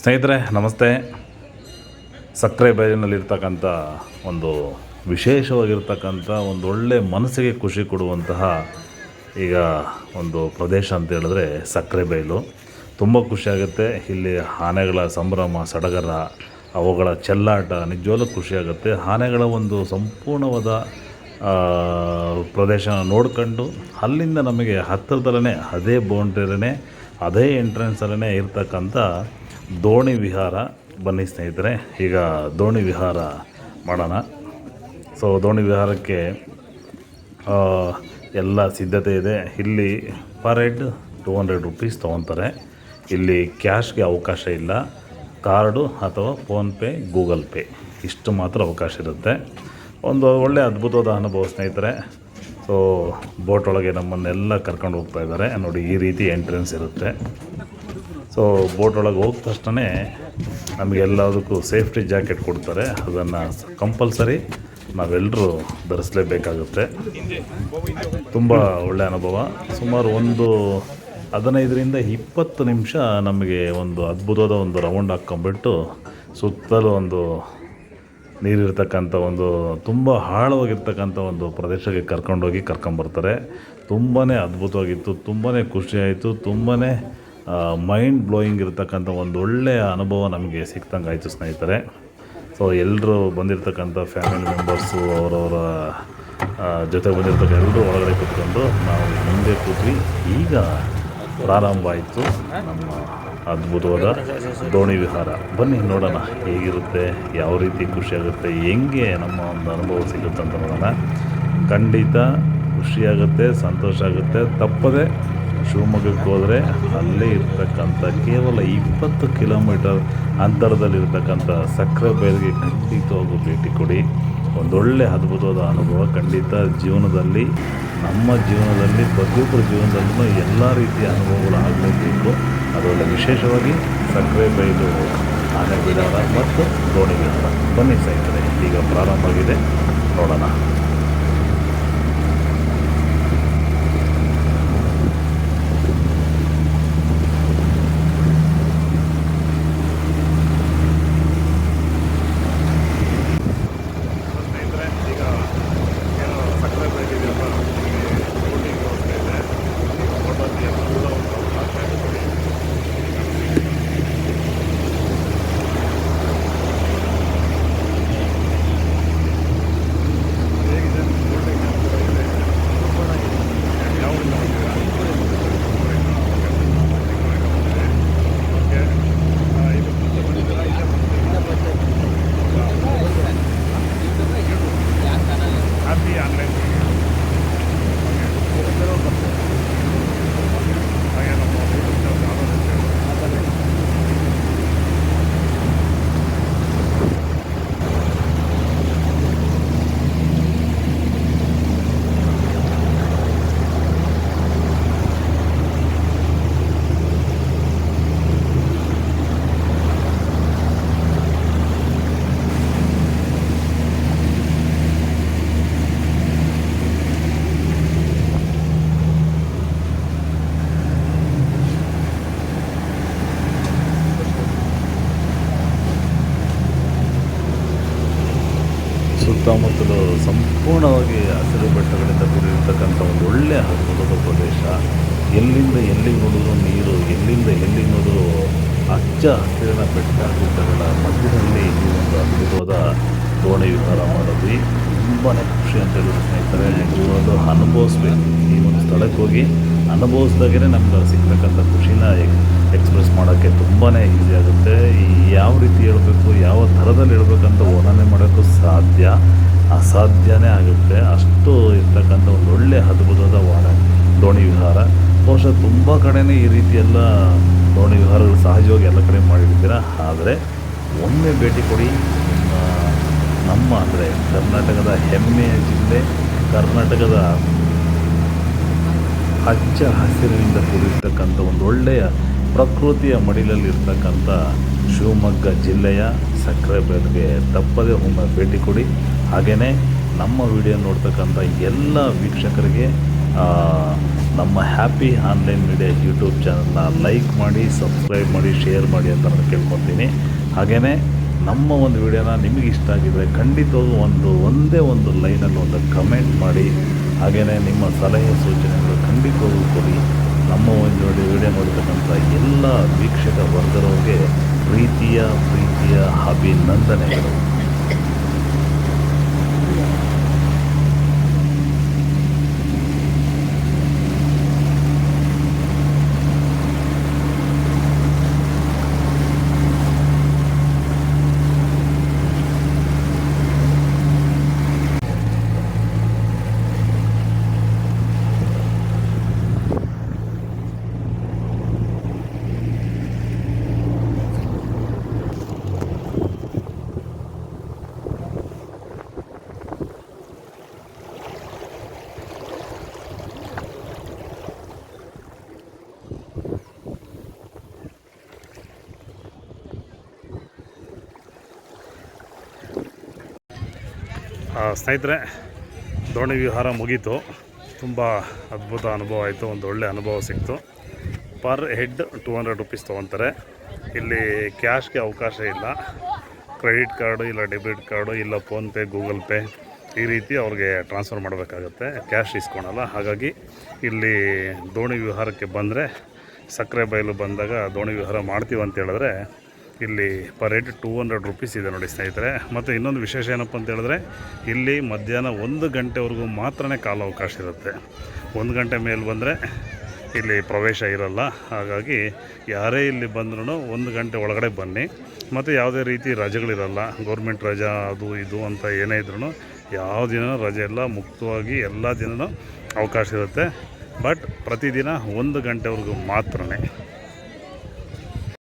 ಸ್ನೇಹಿತರೆ, ನಮಸ್ತೆ. ಸಕ್ಕರೆ ಬಯಲಿನಲ್ಲಿರ್ತಕ್ಕಂಥ ಒಂದು ವಿಶೇಷವಾಗಿರ್ತಕ್ಕಂಥ ಒಂದು ಒಳ್ಳೆ ಮನಸ್ಸಿಗೆ ಖುಷಿ ಕೊಡುವಂತಹ ಈಗ ಒಂದು ಪ್ರದೇಶ ಅಂತ ಹೇಳಿದ್ರೆ ಸಕ್ಕರೆ ಬಯಲು ತುಂಬ ಖುಷಿಯಾಗುತ್ತೆ ಇಲ್ಲಿ ಆನೆಗಳ ಸಂಭ್ರಮ, ಸಡಗರ, ಅವುಗಳ ಚೆಲ್ಲಾಟ ನಿಜವಾಗ್ಲೂ ಖುಷಿಯಾಗುತ್ತೆ ಆನೆಗಳ ಒಂದು ಸಂಪೂರ್ಣವಾದ ಪ್ರದೇಶನ ನೋಡ್ಕೊಂಡು ಅಲ್ಲಿಂದ ನಮಗೆ ಹತ್ತಿರದಲ್ಲೇ ಅದೇ ಬೌಂಡ್ರಿಯಲ್ಲೇ ಅದೇ ಎಂಟ್ರೆನ್ಸಲ್ಲೇ ಇರ್ತಕ್ಕಂಥ ದೋಣಿ ವಿಹಾರ, ಬನ್ನಿ ಸ್ನೇಹಿತರೆ, ಈಗ ದೋಣಿ ವಿಹಾರ ಮಾಡೋಣ. ಸೊ ದೋಣಿ ವಿಹಾರಕ್ಕೆ ಎಲ್ಲ ಸಿದ್ಧತೆ ಇದೆ. ಇಲ್ಲಿ per head two hundred rupees ತೊಗೊತಾರೆ ಇಲ್ಲಿ ಕ್ಯಾಶ್ಗೆ ಅವಕಾಶ ಇಲ್ಲ. ಕಾರ್ಡು ಅಥವಾ ಫೋನ್ಪೇ ಗೂಗಲ್ ಪೇ, ಇಷ್ಟು ಮಾತ್ರ ಅವಕಾಶ ಇರುತ್ತೆ. ಒಂದು ಒಳ್ಳೆ ಅದ್ಭುತವಾದ ಅನುಭವ ಸ್ನೇಹಿತರೆ. ಸೊ ಬೋಟ್ ಒಳಗೆ ನಮ್ಮನ್ನೆಲ್ಲ ಕರ್ಕೊಂಡು ಹೋಗ್ತಾ ಇದ್ದಾರೆ. ನೋಡಿ, ಈ ರೀತಿ ಎಂಟ್ರೆನ್ಸ್ ಇರುತ್ತೆ. ಸೊ ಬೋಟ್ ಒಳಗೆ ಹೋದ ತಕ್ಷಣ ನಮಗೆಲ್ಲದಕ್ಕೂ ಸೇಫ್ಟಿ ಜಾಕೆಟ್ ಕೊಡ್ತಾರೆ. ಅದನ್ನು ಕಂಪಲ್ಸರಿ ನಾವೆಲ್ಲರೂ ಧರಿಸಲೇಬೇಕಾಗುತ್ತೆ. ತುಂಬ ಒಳ್ಳೆಯ ಅನುಭವ. ಸುಮಾರು ಒಂದು ಹದಿನೈದರಿಂದ ಇಪ್ಪತ್ತು ನಿಮಿಷ ನಮಗೆ ಒಂದು ಅದ್ಭುತವಾದ ಒಂದು ರೌಂಡ್ ಹಾಕ್ಕೊಂಬಿಟ್ಟು ಸುತ್ತಲೂ ಒಂದು ನೀರಿರ್ತಕ್ಕಂಥ ಒಂದು, ತುಂಬ ಆಳವಾಗಿರ್ತಕ್ಕಂಥ ಒಂದು ಪ್ರದೇಶಕ್ಕೆ ಕರ್ಕೊಂಡೋಗಿ ಕರ್ಕೊಂಬರ್ತಾರೆ. ತುಂಬಾ ಅದ್ಭುತವಾಗಿತ್ತು ತುಂಬಾ ಖುಷಿಯಾಯಿತು ತುಂಬಾ ಮೈಂಡ್ ಬ್ಲೋಯಿಂಗ್ ಇರತಕ್ಕಂಥ ಒಂದು ಒಳ್ಳೆಯ ಅನುಭವ ನಮಗೆ ಸಿಕ್ತಂಗೆ ಆಯಿತು ಸ್ನೇಹಿತರೆ. ಸೊ ಎಲ್ಲರೂ ಬಂದಿರತಕ್ಕಂಥ ಫ್ಯಾಮಿಲಿ ಮೆಂಬರ್ಸು ಅವರವರ ಜೊತೆ ಬಂದಿರ್ತಕ್ಕಂಥ ಎಲ್ಲರೂ ಒಳಗಡೆ ಕೂತ್ಕೊಂಡು ನಾವು ಮುಂದೆ ಕೂತ್ವಿ. ಈಗ ಪ್ರಾರಂಭ ಆಯಿತು ನಮ್ಮ ಅದ್ಭುತವಾದ ದೋಣಿ ವಿಹಾರ. ಬನ್ನಿ ನೋಡೋಣ ಹೇಗಿರುತ್ತೆ, ಯಾವ ರೀತಿ ಖುಷಿಯಾಗುತ್ತೆ ಹೆಂಗೆ ನಮ್ಮ ಒಂದು ಅನುಭವ ಸಿಗುತ್ತೆ ಅಂತ ನೋಡೋಣ. ಖಂಡಿತ ಖುಷಿಯಾಗುತ್ತೆ ಸಂತೋಷ ಆಗುತ್ತೆ. ತಪ್ಪದೆ ಶಿವಮೊಗ್ಗಕ್ಕೆ ಹೋದರೆ ಅಲ್ಲೇ ಇರ್ತಕ್ಕಂಥ ಕೇವಲ ಇಪ್ಪತ್ತು ಕಿಲೋಮೀಟರ್ ಅಂತರದಲ್ಲಿರ್ತಕ್ಕಂಥ ಸಕ್ಕರೆ ಬಯಲಿಗೆ ಖಂಡಿತವಾಗೂ ಭೇಟಿ ಕೊಡಿ. ಒಂದೊಳ್ಳೆ ಅದ್ಭುತವಾದ ಅನುಭವ ಖಂಡಿತ ಜೀವನದಲ್ಲಿ, ನಮ್ಮ ಜೀವನದಲ್ಲಿ, ಪ್ರತಿಯೊಬ್ಬರ ಜೀವನದಲ್ಲೂ ಎಲ್ಲ ರೀತಿಯ ಅನುಭವಗಳು ಆಗಲೇಬೇಕು. ಅದರಲ್ಲಿ ವಿಶೇಷವಾಗಿ ಸಕ್ಕರೆ ಬೈಲು ಆನೆ ಬಿಡಾರ ಮತ್ತು ದೋಣಿ ಬಿಡಾರ. ಬನ್ನಿ ಸ್ನೇಹಿತರೆ, ಈಗ ಪ್ರಾರಂಭ ಆಗಿದೆ ನೋಡೋಣ ಸ್ನೇಹಿತರೆ ಈಗ ಏನು ಸಕ್ಕರೆ ಬೆಳೆದಿದೆಯಲ್ಲ ಬೋಟಿಂಗ್ ವ್ಯವಸ್ಥೆ ಇದೆ ಬೋಟಲ್ಲಿ ಎಲ್ಲ ಒಂದು ಹಾಕ್ತಾ ಇದ್ದೀವಿ ಹೇಗಿದೆ ಬೋಟಿಂಗ್ ಯಾವ್ದು ಓಕೆ ಇದು ಮುಂಚೆ ಬಂದಿದ್ದೀರಾ ಇಲ್ಲೇ ಹ್ಯಾಪಿ ಆನ್ಲೈನ್ ಹಾಗೆ ನಮ್ಮ ಸುತ್ತಮುತ್ತಲು ಸಂಪೂರ್ಣವಾಗಿ ಹಸಿರು ಬೆಟ್ಟಗಳಿಂದ ಕೂಡಿರ್ತಕ್ಕಂಥ ಒಂದು ಒಳ್ಳೆಯ ಅದ್ಭುತದ ಪ್ರದೇಶ. ಎಲ್ಲಿಂದ ಎಲ್ಲಿಗೆ ನೋಡಿದ್ರು ನೀರು, ಎಲ್ಲಿಂದ ಎಲ್ಲಿಗೆ ನೋಡಿದ್ರು ಹಚ್ಚ ಹಸಿರಿನ ಬೆಟ್ಟ ಗುಡ್ಡಗಳ ಮಧ್ಯದಲ್ಲಿ ಈ ಒಂದು ಅದ್ಭುತವಾದ ದೋಣಿ ವಿಹಾರ ಮಾಡಿದ್ವಿ ತುಂಬಾ ಖುಷಿ ಅಂತ ಹೇಳಿದ್ರು ಸ್ನೇಹಿತರೆ. ನಿಜವಾಗ್ಲೂ ಅನುಭವಿಸ್ಬೇಕು. ಈ ಒಂದು ಸ್ಥಳಕ್ಕೆ ಹೋಗಿ ಅನುಭವಿಸ್ದಾಗೇ ನಮ್ಗೆ ಸಿಗ್ತಕ್ಕಂಥ ಖುಷಿನ ಎಕ್ಸ್ಪ್ರೆಸ್ ಮಾಡೋಕ್ಕೆ ತುಂಬಾ ಈಸಿ ಆಗುತ್ತೆ. ಈ ಯಾವ ರೀತಿ ಹೇಳಬೇಕು, ಯಾವ ಥರದಲ್ಲಿ ಹೇಳಬೇಕಂತ ವರ್ಣನೆ ಮಾಡೋಕ್ಕೂ ಸಾಧ್ಯ, ಅಸಾಧ್ಯನೇ ಆಗುತ್ತೆ. ಅಷ್ಟು ಇರ್ತಕ್ಕಂಥ ಒಂದು ಒಳ್ಳೆ ಅದ್ಭುತವಾದ ವಾರ, ದೋಣಿ ವಿಹಾರ. ಬಹುಶಃ ತುಂಬ ಕಡೆನೇ ಈ ರೀತಿಯೆಲ್ಲ ದೋಣಿ ವಿಹಾರಗಳು ಸಹಜವಾಗಿ ಎಲ್ಲ ಕಡೆ ಮಾಡಿರ್ತೀರ? ಆದರೆ ಒಮ್ಮೆ ಭೇಟಿ ಕೊಡಿ. ನಮ್ಮ ಅಂದರೆ ಕರ್ನಾಟಕದ ಹೆಮ್ಮೆಯ ಜಿಲ್ಲೆ, ಕರ್ನಾಟಕದ ಹಚ್ಚ ಹಸಿರಿನಿಂದ ಕೂಡಿರ್ತಕ್ಕಂಥ ಒಂದು ಒಳ್ಳೆಯ ಪ್ರಕೃತಿಯ ಮಡಿಲಲ್ಲಿರ್ತಕ್ಕಂಥ ಶಿವಮೊಗ್ಗ ಜಿಲ್ಲೆಯ ಸಕ್ಕರೆ ಬೆಲ್ಗೆ ತಪ್ಪದೇ ಒಮ್ಮೆ ಭೇಟಿ ಕೊಡಿ. ಹಾಗೆಯೇ ನಮ್ಮ ವಿಡಿಯೋ ನೋಡ್ತಕ್ಕಂಥ ಎಲ್ಲ ವೀಕ್ಷಕರಿಗೆ ನಮ್ಮ ಹ್ಯಾಪಿ ಆನ್ಲೈನ್ ಮೀಡಿಯಾ ಯೂಟ್ಯೂಬ್ ಚಾನಲ್ನ ಲೈಕ್ ಮಾಡಿ, ಸಬ್ಸ್ಕ್ರೈಬ್ ಮಾಡಿ, ಶೇರ್ ಮಾಡಿ ಅಂತ ನಾನು ಕೇಳ್ಕೊತೀನಿ. ಹಾಗೆಯೇ ನಮ್ಮ ಒಂದು ವಿಡಿಯೋನ ನಿಮಗೆ ಇಷ್ಟ ಆಗಿದರೆ ಖಂಡಿತವಾಗೂ ಒಂದು, ಒಂದೇ ಒಂದು ಲೈನಲ್ಲಿ ಒಂದು ಕಮೆಂಟ್ ಮಾಡಿ. ಹಾಗೆಯೇ ನಿಮ್ಮ ಸಲಹೆ ಸೂಚನೆಗಳು ಖಂಡಿತವಾಗೂ ಕೊಡಿ. ನಮ್ಮ ಒಂದು ವಿಡಿಯೋ ನೋಡ್ತಕ್ಕಂಥ ಎಲ್ಲ ವೀಕ್ಷಕ ವರ್ಗದವರಿಗೆ ಪ್ರೀತಿಯ ಪ್ರೀತಿಯ ಅಭಿನಂದನೆಗಳು. ಸ್ನೇಹಿತರೆ, ದೋಣಿ ವಿಹಾರ ಮುಗೀತು. ತುಂಬ ಅದ್ಭುತ ಅನುಭವ ಆಯಿತು, ಒಂದು ಒಳ್ಳೆ ಅನುಭವ ಸಿಕ್ತು. Per head two hundred rupees ತೊಗೊತಾರೆ. ಇಲ್ಲಿ ಕ್ಯಾಶ್ಗೆ ಅವಕಾಶ ಇಲ್ಲ. ಕ್ರೆಡಿಟ್ ಕಾರ್ಡು ಇಲ್ಲ ಡೆಬಿಟ್ ಕಾರ್ಡು ಇಲ್ಲ ಫೋನ್ಪೇ ಗೂಗಲ್ ಪೇ ಈ ರೀತಿ ಅವ್ರಿಗೆ ಟ್ರಾನ್ಸ್ಫರ್ ಮಾಡಬೇಕಾಗತ್ತೆ. ಕ್ಯಾಶ್ ಇಸ್ಕೊಳಲ್ಲ. ಹಾಗಾಗಿ ಇಲ್ಲಿ ದೋಣಿ ವಿಹಾರಕ್ಕೆ ಬಂದರೆ ಸಕ್ಕರೆ ಬಯಲು ಬಂದಾಗ ದೋಣಿ ವಿಹಾರ ಮಾಡ್ತೀವಿ ಅಂತ ಹೇಳಿದ್ರೆ ಇಲ್ಲಿ per head two hundred rupees ಇದೆ ನೋಡಿ ಸ್ನೇಹಿತರೆ. ಮತ್ತು ಇನ್ನೊಂದು ವಿಶೇಷ ಏನಪ್ಪ ಅಂತ ಹೇಳಿದ್ರೆ, ಇಲ್ಲಿ ಮಧ್ಯಾಹ್ನ ಒಂದು ಗಂಟೆವರೆಗೂ ಮಾತ್ರನೇ ಕಾಲಾವಕಾಶ ಇರುತ್ತೆ. ಒಂದು ಗಂಟೆ ಮೇಲೆ ಬಂದರೆ ಇಲ್ಲಿ ಪ್ರವೇಶ ಇರಲ್ಲ. ಹಾಗಾಗಿ ಯಾರೇ ಇಲ್ಲಿ ಬಂದ್ರೂ ಒಂದು ಗಂಟೆ ಒಳಗಡೆ ಬನ್ನಿ. ಮತ್ತು ಯಾವುದೇ ರೀತಿ ರಜೆಗಳಿರಲ್ಲ ಗೌರ್ಮೆಂಟ್ ರಜಾ ಅದು ಇದು ಅಂತ ಏನೇ ಇದ್ರೂ ಯಾವ ದಿನ ರಜೆ ಇಲ್ಲ, ಮುಕ್ತವಾಗಿ ಎಲ್ಲ ದಿನವೂ ಅವಕಾಶ ಇರುತ್ತೆ. ಬಟ್ ಪ್ರತಿದಿನ ಒಂದು ಗಂಟೆವರೆಗೂ ಮಾತ್ರನೇ.